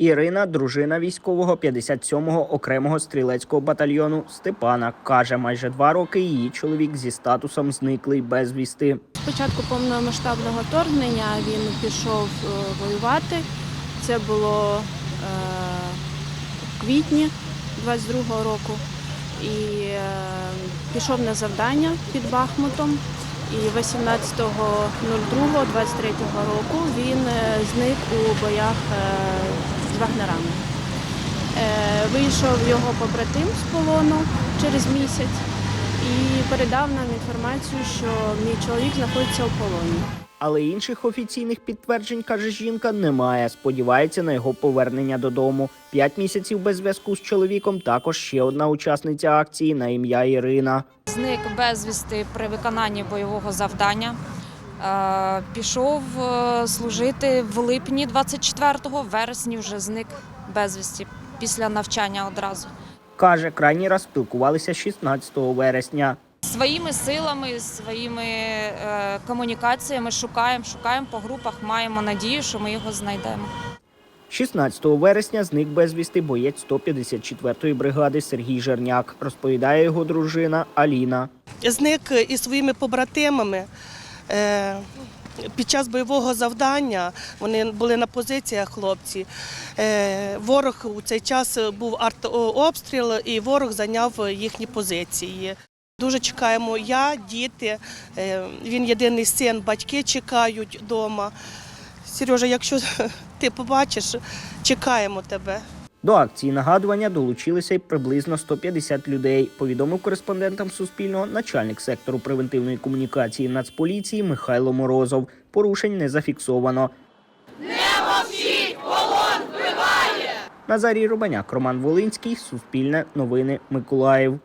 Ірина, дружина військового 57-го окремого стрілецького батальйону Степана, каже, майже два роки її чоловік зі статусом зниклий безвісти. Спочатку повномасштабного вторгнення він пішов е, воювати. Це було е, в квітні 22-го року. І е, пішов на завдання під Бахмутом. І 18.02.23 року він зник у боях вагнерами. Е, Вийшов його побратим з полону через місяць і передав нам інформацію, що мій чоловік знаходиться у полоні. Але інших офіційних підтверджень, каже жінка, немає. Сподівається на його повернення додому. П'ять місяців без зв'язку з чоловіком. Також ще одна учасниця акції на ім'я Ірина. Зник безвісти при виконанні бойового завдання. Е, Пішов е, служити в липні 24-го, в вересні вже зник безвісті після навчання одразу. Каже, крайній раз спілкувалися 16 вересня. Своїми силами, своїми е, комунікаціями шукаємо, шукаємо по групах, маємо надію, що ми його знайдемо. 16 вересня зник безвісти боєць 154-ї бригади Сергій Жерняк, розповідає його дружина Аліна. зник із своїми побратимами. Е, Під час бойового завдання вони були на позиціях хлопці. Е, Ворог у цей час був артобстріл, і ворог зайняв їхні позиції. Дуже чекаємо я, діти. е, Він єдиний син, батьки чекають вдома. Сережа, якщо ти побачиш, чекаємо тебе. До акції нагадування долучилися й приблизно 150 людей. Повідомив кореспондентам Суспільного начальник сектору превентивної комунікації Нацполіції Михайло Морозов. Порушень не зафіксовано. Не мовчіть! Полон вбиває! Назарій Рубаняк, Роман Волинський, Суспільне, Новини Миколаїв.